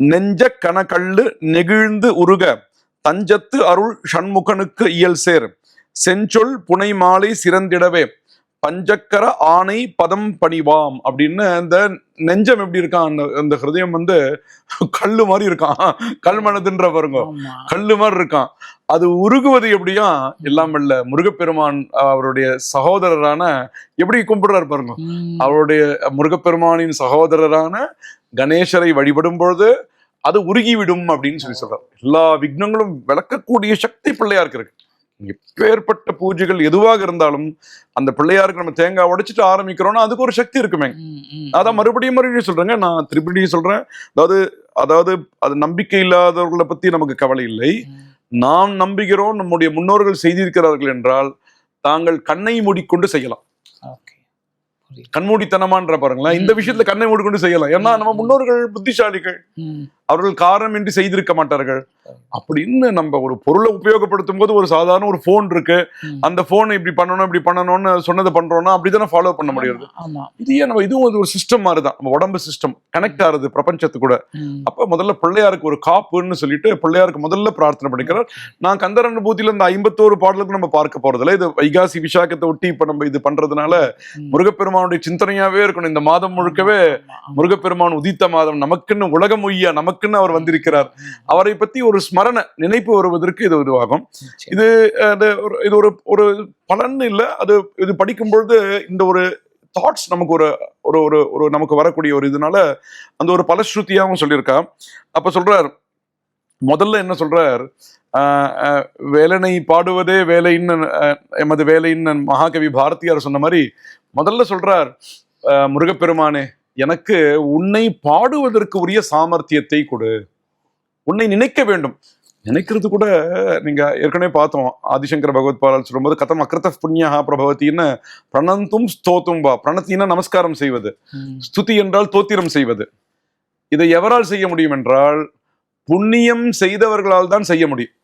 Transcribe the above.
நெஞ்ச கணக்கள்ளு நெகிழ்ந்து உருக தஞ்சத்து அருள் ஷண்முகனுக்கு இயல் சேர் செஞ்சொல் புனை மாலை சிறந்திடவே. பஞ்சக்கர ஆணை பதம் பணிவாம் அப்படின்னு அந்த நெஞ்சம் எப்படி இருக்கான்? அந்த அந்த ஹிருதயம் வந்து கல்லு மாதிரி இருக்கான். கல் மனதுன்ற பாருங்க. கல்லு மாதிரி இருக்கான். அது உருகுவது எப்படியா? எல்லாம் இல்ல. முருகப்பெருமான் அவருடைய சகோதரரான எப்படி கும்பிடுறாரு பாருங்க. அவருடைய முருகப்பெருமானின் சகோதரரான கணேசரை வழிபடும் பொழுது அது உருகிவிடும் அப்படின்னு சொல்லி சொல்றார். எல்லா விக்னங்களும் விளக்கக்கூடிய சக்தி பிள்ளையாருக்கு இருக்கு எப்பேற்பட்ட பூஜைகள் எதுவாக இருந்தாலும் அந்த பிள்ளையாருக்கு நம்ம தேங்காய் உடைச்சிட்டு ஆரம்பிக்கிறோம்னா அதுக்கு ஒரு சக்தி இருக்குமே. அதான் மறுபடியும் மறுபடியும் சொல்றேங்க. நான் திருப்படி சொல்றேன். அதாவது அதாவது அது நம்பிக்கை இல்லாதவர்களை பத்தி நமக்கு கவலை இல்லை. நாம் நம்புகிறோம். நம்முடைய முன்னோர்கள் செய்திருக்கிறார்கள் என்றால் தாங்கள் கண்ணை மூடிக்கொண்டு செய்யலாம். கண்மூடித்தனமான்ற பாருங்களேன். இந்த. விஷயத்துல கண்ணை மூடிக்கொண்டு செய்யலாம். ஏன்னா நம்ம முன்னோர்கள் புத்திசாலிகள். அவர்கள் காரணமின்றி செய்திருக்க மாட்டார்கள். அப்படின்னு நம்ம ஒரு பொருளை உபயோகப்படுத்தும் போது ஒரு சாதாரண ஒரு போன் இருக்கு. அந்த போன் இப்படி பண்ணணும் இப்படி பண்ணணும்னு சொன்னதை பண்றோம்னா அப்படிதானே ஃபாலோ பண்ண முடியாது இது ஏன் நம்ம இதுவும் ஒரு சிஸ்டம் மாதிரி தான் நம்ம உடம்பு சிஸ்டம் கனெக்ட் ஆகுது பிரபஞ்சத்து கூட. அப்ப முதல்ல பிள்ளையாருக்கு ஒரு காப்புன்னு சொல்லிட்டு பிள்ளையாருக்கு முதல்ல பிரார்த்தனை பண்ணிக்கிறார். நான் கந்தர் அனுபூதியில இந்த ஐம்பத்தோரு பாடலுக்கு நம்ம பார்க்க போறதில்ல இது வைகாசி விசாகத்தை ஒட்டி இப்ப நம்ம இது பண்றதுனால. முருகப்பெருமானுடைய சிந்தனையாவே இருக்கணும். இந்த மாதம் முழுக்கவே. முருகப்பெருமான் உதித்த மாதம். நமக்குன்னு உலகம் உய்யா நமக்குன்னு அவர் வந்திருக்கிறார். அவரை பத்தி ஒரு ஸ்மரண நினைப்பு வருவதற்கு இது நிச்சயம். இது ஒரு- இது ஒரு ஒரு பலன் இல்ல அது இது படிக்கும் பொழுது இந்த ஒரு தாட்ஸ் நமக்கு ஒரு ஒரு ஒரு ஒரு நமக்கு வரக்கூடிய ஒரு இதனால அந்த ஒரு பலஸ்ருதியாகவும் சொல்லியிருக்கா. அப்ப சொல்றார் முதல்ல என்ன சொல்றார்? ஆஹ் வேலனை பாடுவதே வேலைன்னு எமது வேலைன்னு மகாகவி பாரதியார் சொன்ன மாதிரி முதல்ல சொல்றார் ஆஹ் முருகப்பெருமானே எனக்கு உன்னை பாடுவதற்கு உரிய சாமர்த்தியத்தை கொடு. உன்னை நினைக்க வேண்டும். நினைக்கிறது கூட நீங்க ஏற்கனவே பார்த்தோம். ஆதிசங்கர பகவத் பாலால் சொல்லும்போது கதம் அக்கிருத்த புண்ணியா பிரபவத்தின்னு பிரணந்தும் ஸ்தோத்தும் வா. பிரணத்தின்னா நமஸ்காரம் செய்வது. ஸ்துதி என்றால் தோத்திரம் செய்வது. இதை எவரால் செய்ய முடியும் என்றால் புண்ணியம் செய்தவர்களால் தான் செய்ய முடியும்.